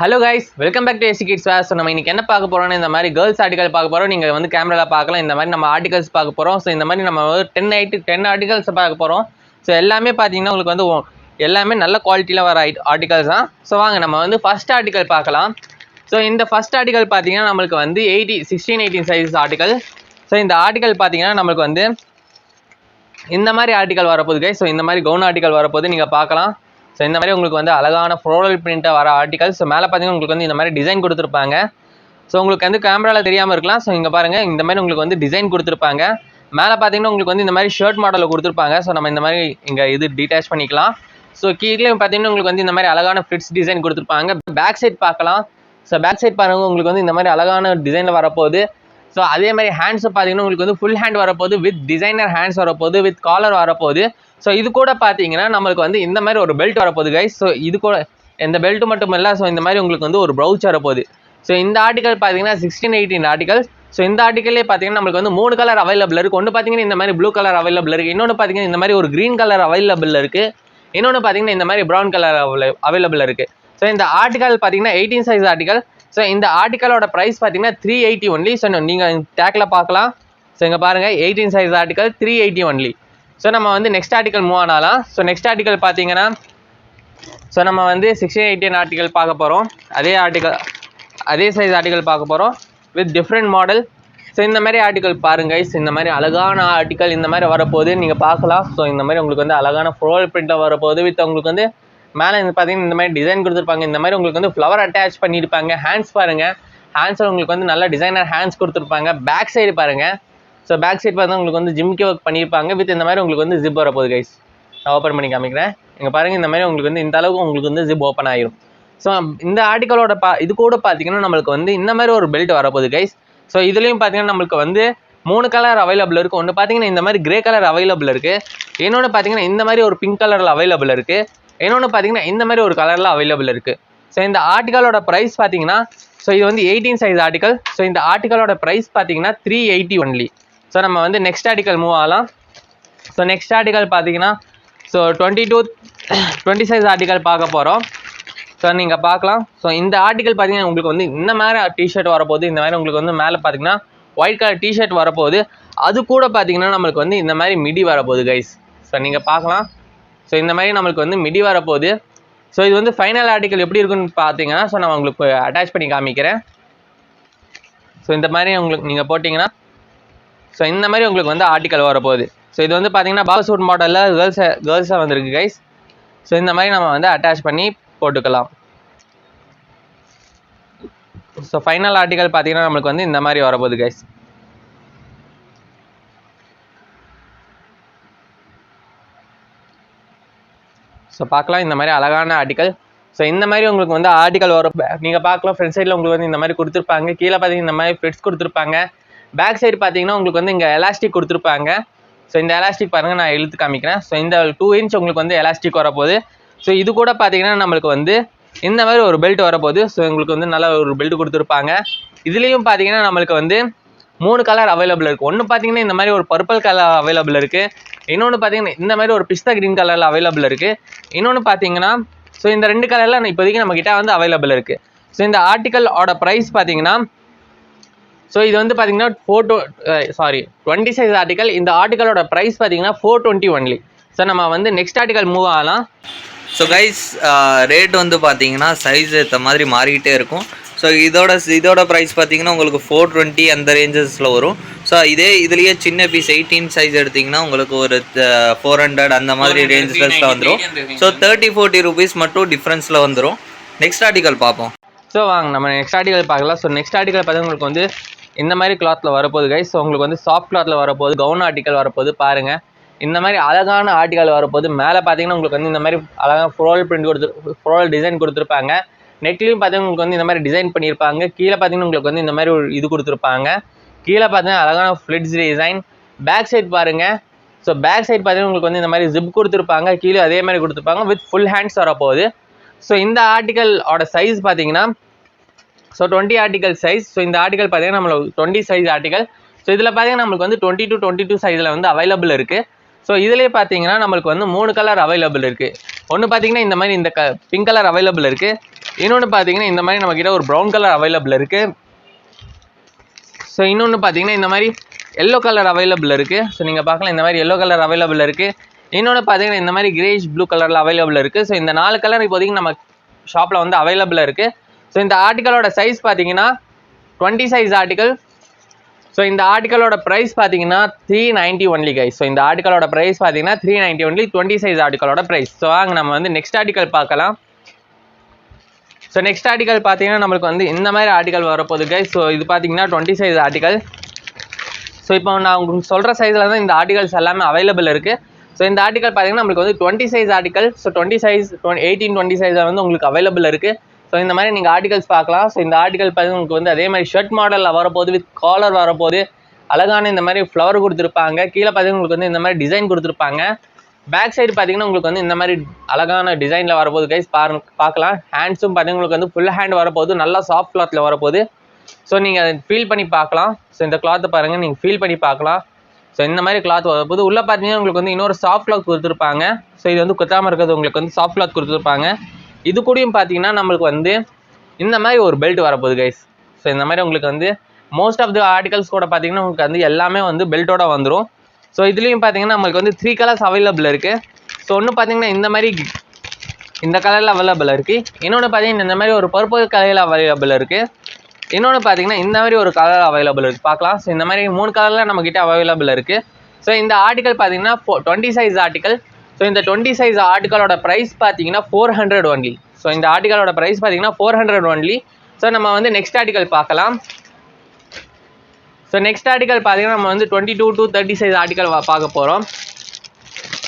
Hello guys welcome back to AC Kids wear so நம்ம இன்றைக்கி என்ன பார்க்க போறோம்னா இந்த மாதிரி கேர்ள்ஸ் ஆர்டிகல் பார்க்க போகிறோம் நீங்கள் வந்து கேமராவில் பார்க்கலாம். இந்த மாதிரி நம்ம ஆர்டிகல்ஸ் பார்க்க போகிறோம் ஸோ இந்த மாதிரி நம்ம டென் ஐட்டு டென் ஆர்டிகல்ஸ் பார்க்க போகிறோம் ஸோ எல்லாமே பார்த்தீங்கன்னா உங்களுக்கு வந்து எல்லாமே நல்ல குவாலிட்டியில் வர ஆர்டிகல்ஸ் தான். ஸோ வாங்க நம்ம வந்து ஃபர்ஸ்ட் ஆர்டிகல் பார்க்கலாம். ஸோ இந்த ஃபர்ஸ்ட் ஆர்டிகல் பார்த்தீங்கன்னா நம்மளுக்கு வந்து eighty sixteen eighteen size article so இந்த ஆர்டிகல் பார்த்தீங்கன்னா நம்மளுக்கு வந்து இந்த மாதிரி ஆர்டிகல் வரப்போகுது கை ஸோ இந்த மாதிரி கவுன் ஆர்டிகல் வரப்போகுது. நீங்கள் பார்க்கலாம். ஸோ இந்த மாதிரி உங்களுக்கு வந்து அழகான ஃப்ளோரல் பிரிண்ட்டாக வர ஆர்டிகல் ஸோ மேலே பார்த்தீங்கன்னா உங்களுக்கு வந்து இந்த மாதிரி டிசைன் கொடுத்துருப்பாங்க. ஸோ உங்களுக்கு வந்து கேமராவில் தெரியாமல் இருக்கலாம். ஸோ இங்கே பாருங்கள் இந்த மாதிரி உங்களுக்கு வந்து டிசைன் கொடுத்துருப்பாங்க. மேலே பார்த்தீங்கன்னா உங்களுக்கு வந்து இந்த மாதிரி ஷர்ட் மாடலில் கொடுத்துருப்பாங்க. ஸோ நம்ம இந்த மாதிரி இங்கே இது டீட்டாச் பண்ணிக்கலாம். ஸோ கீழே பார்த்தீங்கன்னா உங்களுக்கு வந்து இந்த மாதிரி அழகான ஃபிட்ஸ் டிசைன் கொடுத்துருப்பாங்க. பேக் சைட் பார்க்கலாம். ஸோ பேக் சைட் பாருங்கள் உங்களுக்கு வந்து இந்த மாதிரி அழகான டிசைனில் வரப்போகுது. ஸோ அதே மாதிரி ஹேண்ட்ஸ் பார்த்தீங்கன்னா உங்களுக்கு வந்து ஃபுல் ஹேண்ட் வரப்போகுது வித் டிசைனர் ஹேண்ட்ஸ் வரப்போகுது வித் காலர் வரப்போகுது. ஸோ இது கூட பார்த்தீங்கன்னா நம்மளுக்கு வந்து இந்த மாதிரி ஒரு பெல்ட் வரப்போகுது கைஸ் ஸோ இது கூட இந்த பெல்ட் மட்டும் இல்லை ஸோ இந்த மாதிரி உங்களுக்கு வந்து ஒரு ப்ரௌச் வரப்போகுது. ஸோ இந்த ஆர்டிகல் பார்த்தீங்கன்னா சிக்ஸ்டீன் எயிட்டீன் ஆர்டிகல் ஸோ இந்த ஆர்டிகல்லே பார்த்தீங்கன்னா நம்மளுக்கு வந்து மூணு கலர் அவைலபிள் இருக்குது ஒன்று பார்த்தீங்கன்னா இந்த மாதிரி ப்ளூ கலர் அவைலபிள் இருக்குது இன்னொன்று பார்த்தீங்கன்னா இந்த மாதிரி ஒரு க்ரீன் கலர் அவைலபிள் இருக்குது இன்னொன்று பார்த்தீங்கன்னா இந்த மாதிரி ப்ரௌன் கலர் அவைலபிள் இருக்குது ஸோ இந்த ஆர்டிகல் பார்த்தீங்கன்னா எயிட்டீன் சைஸ் ஆர்டிகல் ஸோ இந்த ஆர்டிக்கலோட ப்ரைஸ் பார்த்தீங்கன்னா த்ரீ எயிட்டி ஒன்லி ஸோ நீங்கள் டேக்கில் பார்க்கலாம் ஸோ இங்கே பாருங்கள் eighteen size article three eighty only so நம்ம வந்து நெக்ஸ்ட் ஆர்டிகல் மூவ் ஆனாலாம். ஸோ நெக்ஸ்ட் ஆர்டிக்கல் பார்த்தீங்கன்னா ஸோ நம்ம வந்து சிக்ஸ்டீன் எயிட்டீன் ஆர்டிக்கல் பார்க்க போகிறோம் அதே ஆர்டிக்கல் அதே சைஸ் ஆர்டிக்கல் பார்க்க போகிறோம் வித் டிஃப்ரெண்ட் மாடல் ஸோ இந்த மாதிரி ஆர்டிக்கல் பாருங்க guys. இந்த மாதிரி அழகான ஆர்டிக்கல் இந்த மாதிரி வரப்போகுது. நீங்கள் பார்க்கலாம். ஸோ இந்த மாதிரி உங்களுக்கு வந்து அழகான ஃப்ளோரல் பிரிண்ட்டில் வரப்போகுது. வித் உங்களுக்கு வந்து மேலே இந்த பார்த்தீங்கன்னா இந்த மாதிரி டிசைன் கொடுத்துருப்பாங்க. இந்த மாதிரி உங்களுக்கு வந்து ஃப்ளவர் அட்டாச் பண்ணியிருப்பாங்க. ஹேண்ட்ஸ் பாருங்கள் ஹேண்ட்ஸில் உங்களுக்கு வந்து நல்ல டிசைனர் ஹேண்ட்ஸ் கொடுத்துருப்பாங்க. பேக் சைடு பாருங்கள் ஸோ பேக் சைடு பார்த்தா உங்களுக்கு வந்து ஜிம்கி ஒர்க் பண்ணியிருப்பாங்க. வித் இந்த மாதிரி உங்களுக்கு வந்து ஜிப் வரப்போகுது கைஸ் நான் ஓப்பன் பண்ணி காமிக்கிறேன். இங்கே பாருங்கள் இந்த மாதிரி உங்களுக்கு வந்து இந்த அளவுக்கு உங்களுக்கு வந்து ஜிப் ஓப்பன் ஆயிரும். ஸோ இந்த ஆர்டிக்கலோட பா இது கூட பார்த்தீங்கன்னா நம்மளுக்கு வந்து இந்த மாதிரி ஒரு பெல்ட் வரப்போகுது கைஸ் ஸோ இதுலேயும் பார்த்தீங்கன்னா நம்மளுக்கு வந்து மூணு கலர் அவைலபிள் இருக்குது ஒன்று பார்த்தீங்கன்னா இந்த மாதிரி கிரே கலர் அவைலபிள் இருக்குது இன்னொன்று பார்த்தீங்கன்னா இந்த மாதிரி ஒரு பிங்க் கலரில் அவைலபிள் இருக்குது இன்னொன்று பார்த்தீங்கன்னா இந்த மாதிரி ஒரு கலரில் அவைலபிள் இருக்குது ஸோ இந்த ஆர்டிக்கலோட ப்ரைஸ் பார்த்தீங்கன்னா ஸோ இது வந்து எயிட்டீன் சைஸ் ஆர்டிக்கல் ஸோ இந்த ஆர்டிக்கலோட ப்ரைஸ் பார்த்தீங்கன்னா த்ரீ எயிட்டி ஒன்லி ஸோ நம்ம வந்து நெக்ஸ்ட் ஆர்டிக்கல் மூவ் ஆகலாம். ஸோ நெக்ஸ்ட் ஆர்டிக்கல் பார்த்தீங்கன்னா so twenty two twenty size article பார்க்க போகிறோம் ஸோ நீங்கள் பார்க்கலாம். ஸோ இந்த ஆர்டிக்கல் பார்த்தீங்கன்னா உங்களுக்கு வந்து இந்த மாதிரி டிஷர்ட் வரப்போகுது. இந்த மாதிரி உங்களுக்கு வந்து மேலே பார்த்தீங்கன்னா ஒயிட் கலர் டிஷர்ட் வரப்போகுது. அது கூட பார்த்தீங்கன்னா நம்மளுக்கு வந்து இந்த மாதிரி மிடி வரப்போகுது கைஸ் ஸோ நீங்கள் பார்க்கலாம். ஸோ இந்த மாதிரி நம்மளுக்கு வந்து மிடி வரப்போகுது. ஸோ இது வந்து ஃபைனல் ஆர்டிக்கல் எப்படி இருக்குன்னு பார்த்தீங்கன்னா ஸோ நான் உங்களுக்கு அட்டாச் பண்ணி காமிக்கிறேன். ஸோ இந்த மாதிரி உங்களுக்கு நீங்கள் போட்டிங்கன்னா ஸோ இந்த மாதிரி உங்களுக்கு வந்து ஆர்டிக்கல் வரப்போகுது. ஸோ இது வந்து பார்த்தீங்கன்னா பாக்ஸ் சூட் மாடலில் கேர்ள்ஸ் கேர்ள்ஸாக வந்திருக்கு கைஸ் ஸோ இந்த மாதிரி நம்ம வந்து அட்டாச் பண்ணி போட்டுக்கலாம். ஸோ ஃபைனல் ஆர்டிக்கல் பார்த்தீங்கன்னா நம்மளுக்கு வந்து இந்த மாதிரி வரப்போகுது கைஸ் ஸோ பார்க்கலாம். இந்த மாதிரி அழகான ஆர்டிக்கல் ஸோ இந்த மாதிரி உங்களுக்கு வந்து ஆர்டிக்கல் வரும். நீங்கள் பார்க்கலாம். ஃப்ரண்ட் சைடில் உங்களுக்கு வந்து இந்த மாதிரி கொடுத்துருப்பாங்க. கீழே பார்த்தீங்கன்னா இந்த மாதிரி ஃபிட்ஸ் கொடுத்துருப்பாங்க. பேக் சைடு பார்த்தீங்கன்னா உங்களுக்கு வந்து இங்கே எலாஸ்டிக் கொடுத்துருப்பாங்க. ஸோ இந்த எலாஸ்டிக் பாருங்கள் நான் இழுத்து காமிக்கிறேன். ஸோ இந்த டூ இன்ச் உங்களுக்கு வந்து எலாஸ்டிக் வரப்போகுது. ஸோ இது கூட பார்த்தீங்கன்னா நம்மளுக்கு வந்து இந்த மாதிரி ஒரு பெல்ட் வரப்போகுது. ஸோ உங்களுக்கு வந்து நல்ல ஒரு பெல்ட் கொடுத்துருப்பாங்க. இதுலேயும் பார்த்தீங்கன்னா நம்மளுக்கு வந்து மூணு கலர் அவைலபிள் இருக்குது ஒன்று பார்த்தீங்கன்னா இந்த மாதிரி ஒரு பர்பிள் கலர் அவைலபிள் இருக்குது இன்னொன்று பார்த்தீங்கன்னா இந்த மாதிரி ஒரு பிஸ்தா கிரீன் கலரில் அவைலபிள் இருக்குது இன்னொன்று பார்த்தீங்கன்னா ஸோ இந்த ரெண்டு கலரில் இப்போதைக்கு நம்மக்கிட்ட வந்து அவைலபிள் இருக்குது ஸோ இந்த ஆர்டிக்கலோட ப்ரைஸ் பார்த்தீங்கன்னா ஸோ இது வந்து பார்த்தீங்கன்னா four two sorry twenty size article இந்த ஆர்டிக்கலோட ப்ரைஸ் பார்த்தீங்கன்னா ஃபோர் டுவெண்ட்டி ஒன்லி ஸோ நம்ம வந்து நெக்ஸ்ட் ஆர்டிக்கல் மூவ் ஆகலாம். ஸோ கைஸ் ரேட் வந்து பார்த்தீங்கன்னா சைஸ் ஏற்ற மாதிரி மாறிக்கிட்டே இருக்கும். ஸோ இதோட இதோட ப்ரைஸ் பார்த்தீங்கன்னா உங்களுக்கு ஃபோர் டுவெண்ட்டி அந்த ரேஞ்சஸில் வரும். ஸோ இதே இதுலேயே சின்ன பீஸ் எயிட்டீன் சைஸ் எடுத்திங்கன்னா உங்களுக்கு ஒரு ஃபோர் ஹண்ட்ரட் அந்த மாதிரி ரேஞ்சஸில் வந்துடும் ஸோ தேர்ட்டி ஃபோர்ட்டி ருபீஸ் மட்டும் டிஃப்ரென்ஸில் வந்துடும் நெக்ஸ்ட் ஆர்டிக்கல் பார்ப்போம். ஸோ வாங்க நம்ம நெக்ஸ்ட் ஆர்டிக்கல் பார்க்கலாம். ஸோ நெக்ஸ்ட் ஆர்டிக்கல் பார்த்தீங்கன்னா உங்களுக்கு வந்து இந்த மாதிரி கிளாத்தில் வரப்போகுது கைஸ் ஸோ உங்களுக்கு வந்து சாஃப்ட் கிளாத்தில் வரப்போகுது கவுன் ஆர்டிக்கல் வரப்போகுது பாருங்கள் இந்த மாதிரி அழகான ஆர்டிக்கல் வரப்போகுது. மேலே பார்த்தீங்கன்னா உங்களுக்கு வந்து இந்த மாதிரி அழகான ஃப்ரோல் பிரிண்ட் கொடுத்து ஃப்ரோல் டிசைன் கொடுத்துருப்பாங்க. நெக்லையும் பார்த்தீங்கன்னா உங்களுக்கு வந்து இந்த மாதிரி டிசைன் பண்ணியிருப்பாங்க. கீழே பார்த்தீங்கன்னா உங்களுக்கு வந்து இந்த மாதிரி ஒரு இது கொடுத்துருப்பாங்க. கீழே பார்த்தீங்கன்னா அழகான ஃப்ளிட்ஸ் டிசைன் பேக் சைட் பாருங்கள் ஸோ பேக் சைட் பார்த்தீங்கன்னா உங்களுக்கு வந்து இந்த மாதிரி ஜிப் கொடுத்துருப்பாங்க. கீழே அதே மாதிரி கொடுத்துருப்பாங்க. வித் ஃபுல் ஹேண்ட்ஸ் வரப்போகுது. ஸோ இந்த ஆர்டிக்கலோட சைஸ் பார்த்தீங்கன்னா so twenty article size so இந்த ஆர்டிக்கல் பார்த்தீங்கன்னா நம்மளுக்கு டுவெண்ட்டி சைஸ் ஆர்டிகல் ஸோ இதில் பார்த்தீங்கன்னா நம்மளுக்கு வந்து டுவெண்ட்டி டூ டுவெண்ட்டி டூ சைஸில் வந்து அவைலபிள் இருக்குது ஸோ இதுலேயே பார்த்தீங்கன்னா நம்மளுக்கு வந்து மூணு கலர் அவைலபிள் இருக்குது ஒன்று பார்த்தீங்கன்னா இந்த மாதிரி இந்த க பிங்க் கலர் அவைலபிள் இருக்குது இன்னொன்று பார்த்தீங்கன்னா இந்த மாதிரி நம்மக்கிட்ட ஒரு ப்ரௌன் கலர் அவைலபிள் இருக்குது ஸோ இன்னொன்று பார்த்தீங்கன்னா இந்த மாதிரி எல்லோ கலர் அவைலபிள் இருக்குது ஸோ நீங்கள் பார்க்கலாம் இந்த மாதிரி எல்லோ கலர் அவைலபிள் இருக்குது இன்னொன்று பார்த்தீங்கன்னா இந்த மாதிரி கிரேஷ் ப்ளூ கலரில் அவைலபிள் இருக்குது ஸோ இந்த நாலு கலர் இப்போதைக்கு நம்ம ஷாப்பில் வந்து அவைலபிள் இருக்குது ஸோ இந்த ஆர்டிக்கலோட சைஸ் பார்த்தீங்கன்னா டுவெண்ட்டி சைஸ் ஆர்டிக்கல் ஸோ இந்த ஆர்டிக்கலோட ப்ரைஸ் பார்த்தீங்கன்னா three ninety only guys so இந்த ஆர்டிக்கலோட ப்ரைஸ் பார்த்தீங்கன்னா three ninety only twenty size ஆர்டிக்கலோட price so வாங்க நம்ம வந்து நெக்ஸ்ட் ஆர்டிக்கல் பார்க்கலாம். ஸோ நெக்ஸ்ட் ஆர்டிகல் பார்த்தீங்கன்னா நம்மளுக்கு வந்து இந்த மாதிரி ஆர்டிகல் வரப்போகுது கைஸ் ஸோ இது பார்த்தீங்கன்னா டுவெண்ட்டி சைஸ் ஆர்டிகல் ஸோ இப்போ நான் உங்களுக்கு சொல்கிற சைஸில் தான் இந்த ஆர்டிகல்ஸ் எல்லாமே அவைலபிள் இருக்குது ஸோ இந்த ஆர்டிகல் பார்த்தீங்கன்னா நம்மளுக்கு வந்து twenty size article so twenty size eighteen twenty சைஸில் வந்து உங்களுக்கு அவைலபிள் இருக்குது ஸோ இந்த மாதிரி நீங்கள் ஆர்டிகல்ஸ் பார்க்கலாம். ஸோ இந்த ஆர்டிகல் பார்த்தீங்கன்னா உங்களுக்கு வந்து அதே மாதிரி ஷர்ட் மாடலில் வரப்போகுது வித் காலர் வரப்போகுது. அழகான இந்த மாதிரி ஃப்ளவர் கொடுத்துருப்பாங்க. கீழே பார்த்தீங்கன்னா உங்களுக்கு வந்து இந்த மாதிரி டிசைன் கொடுத்துருப்பாங்க. பேக் சைடு பார்த்தீங்கன்னா உங்களுக்கு வந்து இந்த மாதிரி அழகான டிசைனில் வரப்போகுது கைஸ் பாரு பார்க்கலாம். ஹேண்ட்ஸும் பார்த்தீங்கன்னா உங்களுக்கு வந்து ஃபுல் ஹேண்ட் வரப்போகுது. நல்லா சாஃப்ட் கிளாத்தில் வரப்போகுது. ஸோ நீங்கள் அதை ஃபீல் பண்ணி பார்க்கலாம். ஸோ இந்த கிளாத்தை பாருங்கள் நீங்கள் ஃபீல் பண்ணி பார்க்கலாம். ஸோ இந்த மாதிரி கிளாத் வரப்போது உள்ளே பார்த்தீங்கன்னா உங்களுக்கு வந்து இன்னொரு சாஃப்ட் கிளாத் கொடுத்துருப்பாங்க. ஸோ இது வந்து குத்தாமல் இருக்கிறது உங்களுக்கு வந்து சாஃப்ட் கிளாத் கொடுத்துருப்பாங்க. இது கூடயும் பார்த்தீங்கன்னா நம்மளுக்கு வந்து இந்த மாதிரி ஒரு பெல்ட் வரப்போகுது கைஸ் ஸோ இந்த மாதிரி உங்களுக்கு வந்து மோஸ்ட் ஆஃப் த ஆர்டிகல்ஸ் கூட பார்த்தீங்கன்னா உங்களுக்கு வந்து எல்லாமே வந்து பெல்ட்டோட வந்துடும் ஸோ இதுலேயும் பார்த்தீங்கன்னா நம்மளுக்கு வந்து த்ரீ கலர்ஸ் அவைலபிள் இருக்குது ஸோ ஒன்று பார்த்தீங்கன்னா இந்த மாதிரி இந்த கலரில் அவைலபிள் இருக்குது இன்னொன்று பார்த்தீங்கன்னா இந்த மாதிரி ஒரு பர்பிள் கலரில் அவைலபிள் இருக்குது இன்னொன்று பார்த்தீங்கன்னா இந்த மாதிரி ஒரு கலர் அவைலபிள் இருக்குது பார்க்கலாம் ஸோ இந்த மாதிரி மூணு கலரில் நம்மக்கிட்ட அவைலபிள் இருக்குது ஸோ இந்த ஆர்டிக்கல் பார்த்தீங்கன்னா four twenty size article so இந்த டுவெண்ட்டி சைஸ் ஆர்டிக்கலோட ப்ரைஸ் பார்த்தீங்கன்னா ஃபோர் ஹண்ட்ரட் ஒன்லி ஸோ இந்த ஆர்டிக்கலோட ப்ரைஸ் பார்த்தீங்கன்னா ஃபோர் ஹண்ட்ரட் ஒன்லி ஸோ நம்ம வந்து நெக்ஸ்ட் ஆர்டிக்கல் பார்க்கலாம் ஸோ நெக்ஸ்ட் ஆர்டிக்கல் பார்த்தீங்கன்னா நம்ம வந்து twenty two to thirty size article பார்க்க போகிறோம்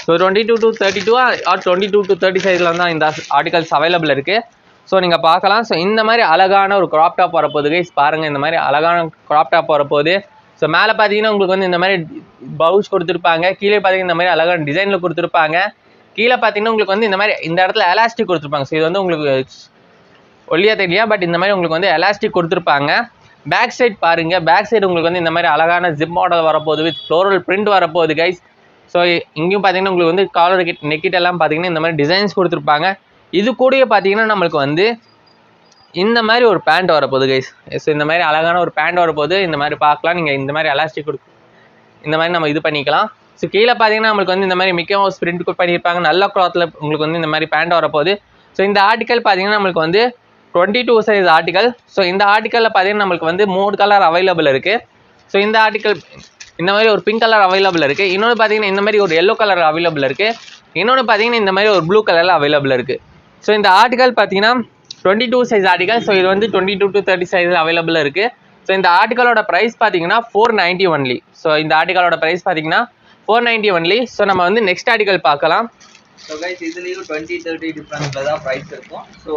so twenty two to thirty two or twenty two to thirty சைஸில் தான் இந்த ஆர்டிகல்ஸ் அவைலபிள் இருக்குது ஸோ நீங்கள் பார்க்கலாம். ஸோ இந்த மாதிரி அழகான ஒரு க்ராப் டாப் வரப்போது கைஸ் பாருங்கள் இந்த மாதிரி அழகான க்ராப் டாப் வரப்போது ஸோ மேலே பார்த்தீங்கன்னா உங்களுக்கு வந்து இந்த மாதிரி பவுஸ் கொடுத்துருப்பாங்க. கீழே பார்த்தீங்கன்னா இந்த மாதிரி அழகான டிசைனில் கொடுத்துருப்பாங்க. கீழே பார்த்தீங்கன்னா உங்களுக்கு வந்து இந்த மாதிரி இந்த இடத்துல எலாஸ்டிக் கொடுத்துருப்பாங்க. ஸோ இது வந்து உங்களுக்கு ஒல்லியாக தெரியலையா பட் இந்த மாதிரி உங்களுக்கு வந்து எலாஸ்டிக் கொடுத்துருப்பாங்க. பேக் சைட் பாருங்க. பேக் சைடு உங்களுக்கு வந்து இந்த மாதிரி அழகான ஜிப் மாடல் வரப்போகுது வித் ஃப்ளோரல் பிரிண்ட் வரப்போகுது கைஸ் ஸோ இங்கேயும் பார்த்தீங்கன்னா உங்களுக்கு வந்து காலர் கிட் நெக்கிட் எல்லாம் பார்த்தீங்கன்னா இந்த மாதிரி டிசைன்ஸ் கொடுத்துருப்பாங்க. இது கூடயே பார்த்தீங்கன்னா நம்மளுக்கு வந்து இந்த மாதிரி ஒரு பேண்ட் வரப்போகுது கைஸ் ஸோ இந்த மாதிரி அழகான ஒரு பேண்ட் வரப்போகுது. இந்த மாதிரி பார்க்கலாம். நீங்கள் இந்த மாதிரி எலாஸ்டிக் கொடுக்கு இந்த மாதிரி நம்ம இது பண்ணிக்கலாம். ஸோ கீழே பார்த்தீங்கன்னா நம்மளுக்கு வந்து இந்த மாதிரி மிக்கி மவுஸ் பிரிண்ட் பண்ணியிருப்பாங்க. நல்ல கிளாத்தில் உங்களுக்கு வந்து இந்த மாதிரி பேண்ட் வரப்போகுது. ஸோ இந்த ஆர்டிக்கல் பார்த்தீங்கன்னா நம்மளுக்கு வந்து twenty two size article so இந்த ஆர்டிக்கலில் பார்த்தீங்கன்னா நம்மளுக்கு வந்து மூணு கலர் அவைலபிள் இருக்குது ஸோ இந்த ஆர்டிக்கல் இந்த மாதிரி ஒரு பிங்க் கலர் அவைலபிள் இருக்குது இன்னொன்று பார்த்தீங்கன்னா இந்த மாதிரி ஒரு எல்லோ கலர் அவைலபிள் இருக்குது இன்னொன்று பார்த்தீங்கன்னா இந்த மாதிரி ஒரு ப்ளூ கலரில் அவைலபிள் இருக்குது ஸோ இந்த ஆர்டிக்கல் பார்த்தீங்கன்னா twenty two size article so இது வந்து twenty two to thirty size available இருக்குது ஸோ இந்த ஆர்டிக்கலோட ப்ரைஸ் பார்த்தீங்கன்னா ஃபோர் நைன்ட்டி ஒன்லி ஸோ இந்த ஆர்டிக்கலோட ப்ரைஸ் பார்த்தீங்கன்னா ஃபோர் நைன்ட்டி ஒன்லி ஸோ நம்ம வந்து நெக்ஸ்ட் ஆர்டிக்கல் பார்க்கலாம். ஸோ கைஸ் இதுலேயும் டுவெண்ட்டி தேர்ட்டி டிஃப்ரெண்ட்டில் தான் ப்ரைஸ் இருக்கும். ஸோ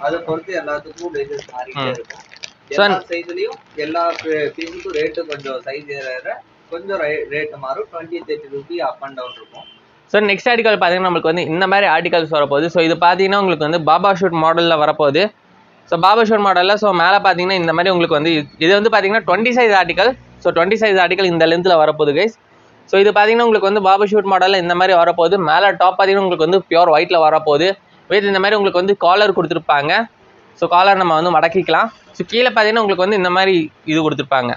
அதை பொறுத்து எல்லாத்துக்கும் ரேஞ்சஸ் மாறிட்டே. இருக்கும். எல்லா சைஸ்லையும் எல்லா பீஸுக்கும் ரேட்டு கொஞ்சம் சைஸ் ஏற கொஞ்சம் ரேட்டு மாறும். Twenty thirty rupee up and down இருக்கும். ஸோ நெக்ஸ்ட் ஆர்டிகல் பார்த்தீங்கன்னா நம்மளுக்கு வந்து இந்த மாதிரி ஆர்டிகல்ஸ் வரப்போகுது. ஸோ இது பார்த்தீங்கன்னா உங்களுக்கு வந்து பாபா ஷூட் மாடலில் வரப்போகுது. ஸோ பாபா ஷூட் மாடலில் ஸோ மேலே பார்த்தீங்கன்னா இந்த மாதிரி உங்களுக்கு வந்து இது- இது வந்து பார்த்தீங்கன்னா twenty size article so twenty size article இந்த லென்த்தில் வரப்போகுது கைஸ் ஸோ இது பார்த்தீங்கன்னா உங்களுக்கு வந்து பாபா ஷூட் மாடலில் இந்த மாதிரி வரப்போகுது. மேலே டாப் பார்த்தீங்கன்னா உங்களுக்கு வந்து பியூர் ஒயிட்டில் வரப்போகுது. வித் இந்த மாதிரி உங்களுக்கு வந்து காலர் கொடுத்துருப்பாங்க. ஸோ காலர் நம்ம வந்து மடக்கிக்கலாம். ஸோ கீழே பார்த்தீங்கன்னா உங்களுக்கு வந்து இந்த மாதிரி இது கொடுத்துருப்பாங்க.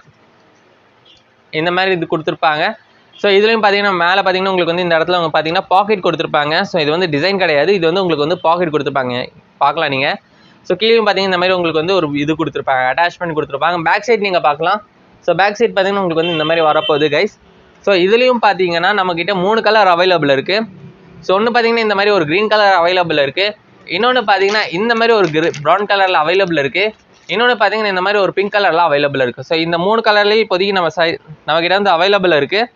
இந்த மாதிரி இது கொடுத்துருப்பாங்க. ஸோ இதுலேயும் பார்த்தீங்கன்னா மேலே பார்த்தீங்கன்னா உங்களுக்கு வந்து இந்த இடத்துல அவங்க பார்த்தீங்கன்னா பாக்கெட் கொடுத்துருப்பாங்க. ஸோ இது வந்து டிசைன் கிடையாது. இது வந்து உங்களுக்கு வந்து பாக்கெட் கொடுத்துருப்பாங்க. பார்க்கலாம் நீங்கள் ஸோ கீழேயும் பார்த்தீங்கன்னா இந்த மாதிரி உங்களுக்கு வந்து ஒரு இது கொடுத்துருப்பாங்க. அட்டாச்மெண்ட் கொடுத்துருப்பாங்க. பேக் சைட் நீங்கள் பார்க்கலாம். ஸோ பேக் சைட் பார்த்தீங்கன்னா உங்களுக்கு வந்து இந்த மாதிரி வரப்போகுது கைஸ் ஸோ இதுலேயும் பார்த்தீங்கன்னா நம்மக்கிட்ட மூணு கலர் அவைலபிள் இருக்குது ஸோ ஒன்று பார்த்தீங்கன்னா இந்த மாதிரி ஒரு க்ரீன் கலர் அவைலபிள் இருக்குது இன்னொன்று பார்த்தீங்கன்னா இந்த மாதிரி ஒரு ப்ரௌன் கலரில் அவைலபிள் இருக்குது இன்னொன்று பார்த்தீங்கன்னா இந்த மாதிரி ஒரு பிங்க் கலரில் அவைலபிள் இருக்குது ஸோ இந்த மூணு கலர்லேயும் இப்போதைக்கு நம்ம சை நம்மக்கிட்ட வந்து அவைலபிள் இருக்குது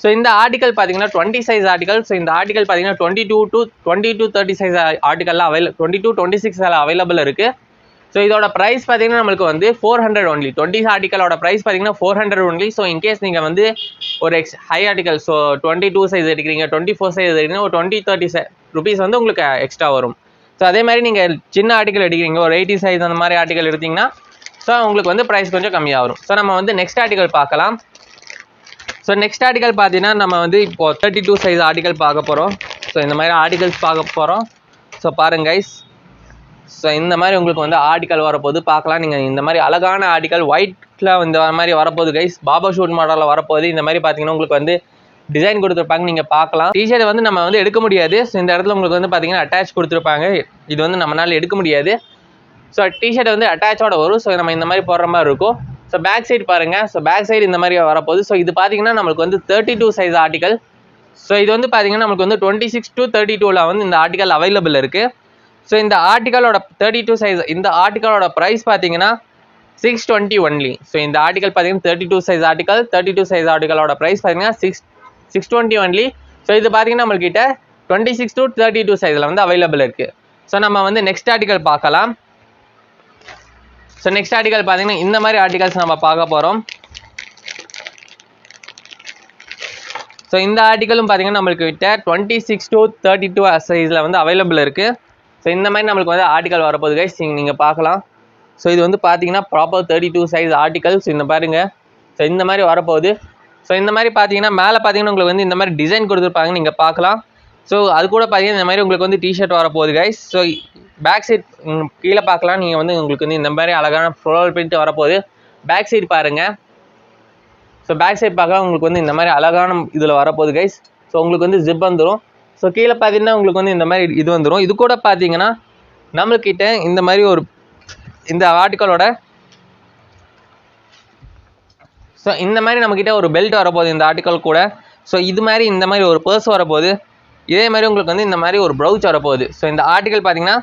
ஸோ இந்த ஆர்டிகல் பார்த்தீங்கன்னா டுவெண்ட்டி சைஸ் ஆர்டிகல் ஸோ இந்த ஆர்டிகல் பார்த்தீங்கன்னா twenty two to twenty two thirty size ஆர்டிகல்லாம் avail twenty two twenty six available இருக்குது ஸோ இதோட ப்ரைஸ் பார்த்தீங்கன்னா நம்மளுக்கு வந்து ஃபோர் ஹண்ட்ரட் ஒன்லி டுவெண்ட்டி ஆர்டிக்கலோட ப்ரைஸ் பார்த்தீங்கன்னா four hundred only so in case நீங்கள் வந்து ஒரு ex high article so twenty two size எடுக்கிறீங்க டுவெண்ட்டி ஃபோர் சைஸ் எடுக்கிறீங்க ஒரு டுவெண்ட்டி தேர்ட்டி ருபீஸ் வந்து உங்களுக்கு எக்ஸ்ட்ரா வரும். ஸோ அதே மாதிரி நீங்கள் சின்ன ஆர்டிக்கல் எடுக்கிறீங்க ஒரு எயிட்டி சைஸ் அந்த மாதிரி ஆர்டிக்கல் எடுத்தீங்கன்னா ஸோ உங்களுக்கு வந்து ப்ரைஸ் கொஞ்சம் கம்மியாக வரும். ஸோ நம்ம வந்து நெக்ஸ்ட் ஆர்டிக்கல் பார்க்கலாம். ஸோ நெக்ஸ்ட் ஆர்டிக்கல் பார்த்தீங்கன்னா நம்ம வந்து இப்போ தேர்ட்டி டூ சைஸ் ஆர்டிக்கல் பார்க்க போகிறோம் ஸோ இந்த மாதிரி ஆர்டிகல்ஸ் பார்க்க போகிறோம் ஸோ பாருங்க கைஸ் ஸோ இந்த மாதிரி உங்களுக்கு வந்து ஆர்டிக்கல் வரப்போகுது. பார்க்கலாம். நீங்கள் இந்த மாதிரி அழகான ஆர்டிக்கல் ஒயிட்டில் இந்த மாதிரி வரப்போகுது கைஸ் பாபா ஷூட் மாடலில் வரப்போகுது. இந்த மாதிரி பார்த்தீங்கன்னா உங்களுக்கு வந்து டிசைன் கொடுத்துருப்பாங்க. நீங்கள் பார்க்கலாம். டிஷர்ட் வந்து நம்ம வந்து எடுக்க முடியாது. ஸோ இந்த இடத்துல உங்களுக்கு வந்து பார்த்தீங்கன்னா அட்டாச் கொடுத்துருப்பாங்க. இது வந்து நம்மளால் எடுக்க முடியாது. ஸோ டிஷர்ட் வந்து அட்டாச்சோட வரும். ஸோ நம்ம இந்த மாதிரி போடுற மாதிரி இருக்கும். ஸோ பேக் சைடு பாருங்கள் ஸோ பேக் சைடு இந்த மாதிரி வரப்போகுது. ஸோ இது பார்த்தீங்கன்னா நம்மளுக்கு வந்து thirty two size article so இது வந்து பார்த்தீங்கன்னா நமக்கு வந்து டுவெண்ட்டி சிக்ஸ் டு தேர்ட்டி டூவில் வந்து இந்த ஆர்டிக்கல் அவைலபிள் இருக்குது ஸோ இந்த ஆர்டிக்கலோட தேர்ட்டி டூ சைஸ் இந்த ஆர்டிக்கலோட ப்ரைஸ் பார்த்தீங்கன்னா சிக்ஸ் டுவெண்ட்டி ஒன்லி ஸோ இந்த ஆர்டிக்கல் பார்த்தீங்கன்னா thirty two size article thirty two size ஆர்டிக்கலோட price பார்த்தீங்கன்னா six six twenty only so இது பார்த்தீங்கன்னா நம்மள்கிட்ட twenty six to thirty two சைஸில் வந்து அவைலபிள் இருக்குது ஸோ நம்ம வந்து நெக்ஸ்ட் ஆர்டிக்கல் பார்க்கலாம். ஸோ நெக்ஸ்ட் ஆர்டிக்கல் பார்த்தீங்கன்னா இந்த மாதிரி ஆர்டிகல்ஸ் நம்ம பார்க்க போகிறோம் ஸோ இந்த ஆர்டிக்கலும் பார்த்தீங்கன்னா நம்மளுக்கு கிட்ட twenty six to thirty two சைஸில் வந்து அவைலபிள் இருக்குது ஸோ இந்த மாதிரி நம்மளுக்கு வந்து ஆர்டிக்கல் வரப்போகுது கைஸ் நீங்கள் பார்க்கலாம். ஸோ இது வந்து பார்த்தீங்கன்னா proper thirty two size articles இந்த பாருங்கள் ஸோ இந்த மாதிரி வரப்போகுது. ஸோ இந்த மாதிரி பார்த்தீங்கன்னா மேலே பார்த்தீங்கன்னா உங்களுக்கு வந்து இந்த மாதிரி டிசைன் கொடுத்துருப்பாங்க நீங்கள் பார்க்கலாம். ஸோ அது கூட பார்த்தீங்கன்னா இந்த மாதிரி உங்களுக்கு வந்து டிஷர்ட் வரப்போகுது கைஸ் ஸோ பேக் சைட் கீழே பார்க்கலாம். நீங்கள் வந்து உங்களுக்கு வந்து இந்த மாதிரி அழகான ஃப்ளோரல் பிரிண்ட் வரப்போகுது. பேக் சைடு பாருங்கள் ஸோ பேக் சைட் பார்க்கலாம். உங்களுக்கு வந்து இந்த மாதிரி அழகான இதில் வரப்போகுது கைஸ் ஸோ உங்களுக்கு வந்து ஜிப் வந்துடும் ஸோ கீழே பார்த்தீங்கன்னா உங்களுக்கு வந்து இந்த மாதிரி இது வந்துடும் இது கூட பார்த்தீங்கன்னா நம்மளுக்கிட்ட இந்த மாதிரி ஒரு இந்த ஆர்டிக்கலோட ஸோ இந்த மாதிரி நம்மக்கிட்ட ஒரு பெல்ட் வரப்போகுது இந்த ஆர்டிக்கல் கூட. ஸோ இது மாதிரி இந்த மாதிரி ஒரு பர்ஸ் வரப்போகுது. இதே மாதிரி உங்களுக்கு வந்து இந்த மாதிரி ஒரு ப்ரௌச் வரப்போகுது. ஸோ இந்த ஆர்டிக்கல் பார்த்தீங்கன்னா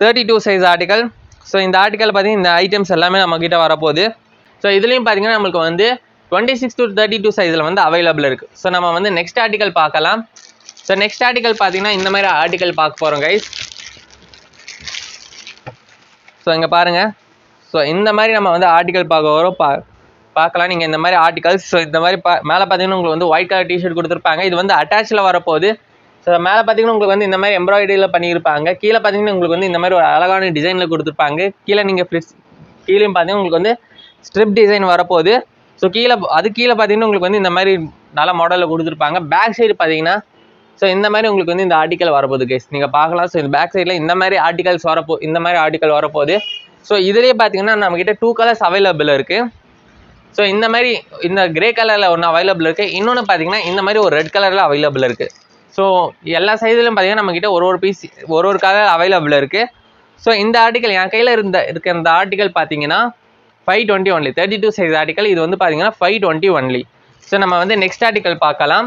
thirty two size article so இந்த ஆர்டிக்கல் பார்த்தீங்கன்னா இந்த ஐட்டம்ஸ் எல்லாமே நம்மக்கிட்ட வரப்போகுது. ஸோ இதுலேயும் பார்த்தீங்கன்னா நம்மளுக்கு வந்து twenty six to thirty two சைஸில் வந்து அவைலபிள் இருக்குது ஸோ நம்ம வந்து நெக்ஸ்ட் ஆர்டிக்கல் பார்க்கலாம். ஸோ நெக்ஸ்ட் ஆர்டிக்கல் பார்த்தீங்கன்னா இந்த மாதிரி ஆர்டிக்கல் பார்க்க போகிறோம் கைஸ் ஸோ இங்கே பாருங்கள் ஸோ இந்த மாதிரி நம்ம வந்து ஆர்டிக்கல் பார்க்க வரோம் பா பார்க்கலாம். நீங்கள் இந்த மாதிரி ஆர்டிகல்ஸ் ஸோ இந்த மாதிரி பா மேலே பார்த்தீங்கன்னா உங்களுக்கு வந்து ஒயிட் கலர் டிஷர்ட் கொடுத்துருப்பாங்க. இது வந்து அட்டாச்சில் வரப்போகுது. ஸோ மேலே பார்த்தீங்கன்னா உங்களுக்கு வந்து இந்த மாதிரி எம்ப்ராய்டரியில் பண்ணியிருப்பாங்க. கீழே பார்த்தீங்கன்னா உங்களுக்கு வந்து இந்த மாதிரி ஒரு அழகான டிசைனில் கொடுத்துருப்பாங்க. கீழே நீங்கள் ஃப்ரிட்ஸ் கீழேயும் பார்த்தீங்கன்னா உங்களுக்கு வந்து ஸ்ட்ரிப் டிசைன் வரப்போகுது. ஸோ கீழே அது கீழே பார்த்தீங்கன்னா உங்களுக்கு வந்து இந்த மாதிரி நல்ல மாடலில் கொடுத்துருப்பாங்க. பேக் சைடு பார்த்தீங்கன்னா ஸோ இந்த மாதிரி உங்களுக்கு வந்து இந்த ஆர்டிக்கல் வரப்போகுது கேஸ் நீங்கள் பார்க்கலாம். ஸோ இந்த பேக் சைடில் இந்த மாதிரி ஆர்டிகல்ஸ் வரப்போ இந்த மாதிரி ஆர்டிக்கல் வரப்போகுது. ஸோ இதுலேயே பார்த்தீங்கன்னா நம்மக்கிட்ட டூ கலர்ஸ் அவைலபிள் இருக்குது ஸோ இந்த மாதிரி இந்த கிரே கலரில் ஒன்று அவைலபிள் இருக்குது இன்னொன்று பார்த்தீங்கன்னா இந்த மாதிரி ஒரு ரெட் கலரில் அவைலபிள் இருக்குது ஸோ எல்லா சைஸ்லையும் பார்த்தீங்கன்னா நம்மக்கிட்ட ஒரு ஒரு பீஸ் ஒரு ஒரு கலர் அவைலபிள் இருக்குது ஸோ இந்த ஆர்டிக்கல் என் கையில் இருந்த இருக்க இந்த ஆர்டிக்கல் பார்த்தீங்கன்னா five twenty only thirty two size article இது வந்து பார்த்தீங்கன்னா ஃபைவ் டுவெண்ட்டி ஒன்லி ஸோ நம்ம வந்து நெக்ஸ்ட் ஆர்டிக்கல் பார்க்கலாம்.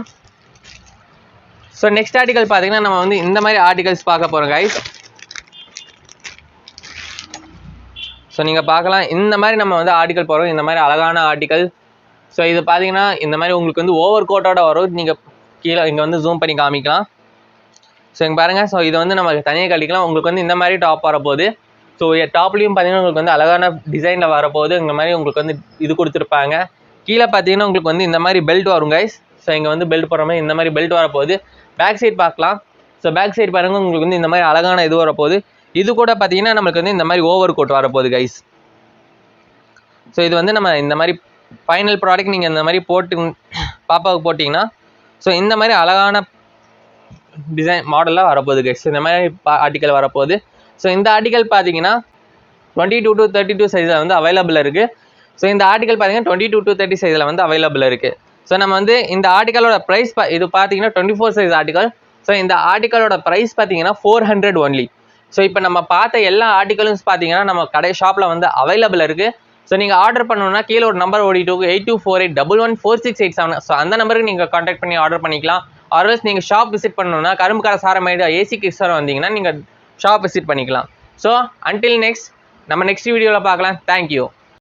ஸோ நெக்ஸ்ட் ஆர்டிகல் பார்த்தீங்கன்னா நம்ம வந்து இந்த மாதிரி ஆர்டிகல்ஸ் பார்க்க போகிறோம் கைஸ் ஸோ நீங்கள் பார்க்கலாம். இந்த மாதிரி நம்ம வந்து ஆர்டிக்கல் போகிறோம் இந்த மாதிரி அழகான ஆர்டிக்கல் ஸோ இது பார்த்தீங்கன்னா இந்த மாதிரி உங்களுக்கு வந்து ஓவர் கோட்டோட வரும். நீங்கள் கீழே இங்கே வந்து ஜூம் பண்ணி காமிக்கலாம். ஸோ இங்கே பாருங்கள் ஸோ இது வந்து நம்ம தனியாக கழிக்கலாம். உங்களுக்கு வந்து இந்த மாதிரி டாப் வரப்போகுது. ஸோ டாப்லேயும் பார்த்தீங்கன்னா உங்களுக்கு வந்து அழகான டிசைனில் வரப்போகுது. இந்த மாதிரி உங்களுக்கு வந்து இது கொடுத்துருப்பாங்க. கீழே பார்த்தீங்கன்னா உங்களுக்கு வந்து இந்த மாதிரி பெல்ட் வரும் கைஸ் ஸோ இங்கே வந்து பெல்ட் போடுற மாதிரி இந்த மாதிரி பெல்ட் வரப்போகுது. பேக் சைட் பார்க்கலாம். ஸோ பேக் சைடு பாருங்க உங்களுக்கு வந்து இந்த மாதிரி அழகான இது வரப்போகுது. இது கூட பார்த்தீங்கன்னா நம்மளுக்கு வந்து இந்த மாதிரி ஓவர் கோட் வரப்போகுது கைஸ் ஸோ இது வந்து நம்ம இந்த மாதிரி ஃபைனல் ப்ராடக்ட் நீங்கள் இந்த மாதிரி போட்டு பாப்பாவுக்கு போட்டிங்கன்னா ஸோ இந்த மாதிரி அழகான டிசைன் மாடலாக வரப்போகுது கைஸ் இந்த மாதிரி ஆர்டிக்கல் வரப்போகுது. ஸோ இந்த ஆர்டிக்கல் பார்த்தீங்கன்னா twenty two to thirty two சைஸில் வந்து அவைலபிள் இருக்குது ஸோ இந்த ஆர்டிக்கல் பார்த்தீங்கன்னா டுவெண்ட்டி டூ டு தேர்ட்டி சைஸில் வந்து அவைலபிள் இருக்குது ஸோ நம்ம வந்து இந்த ஆர்டிக்கலோட ப்ரைஸ் இது பார்த்தீங்கன்னா twenty four size article so இந்த ஆர்டிக்கலோட ப்ரைஸ் பார்த்தீங்கன்னா ஃபோர் ஹண்ட்ரட் ஒன்லி ஸோ இப்போ நம்ம பார்த்த எல்லா ஆர்டிக்கலும் பார்த்தீங்கன்னா நம்ம கடை ஷாப்பில் வந்து அவைலபிள் இருக்குது ஸோ நீங்கள் ஆர்டர் பண்ணணும்னா கீழே ஒரு நம்பர் ஓடிட்டு eight two four eight double one four six eight seven so அந்த நம்பருக்கு நீங்கள் காண்டாக்ட் பண்ணி ஆர்டர் பண்ணிக்கலாம். ஆர்வல்ஸ் நீங்கள் ஷாப் விசிட் பண்ணணும்னா கரும்பு கடை சாரமேடு ஏசி கிட்ஸார வந்தீங்கன்னா நீங்கள் ஷாப் விசிட் பண்ணிக்கலாம். ஸோ அன்டில் நெக்ஸ்ட் நம்ம நெக்ஸ்ட் வீடியோவில் பார்க்கலாம். Thank you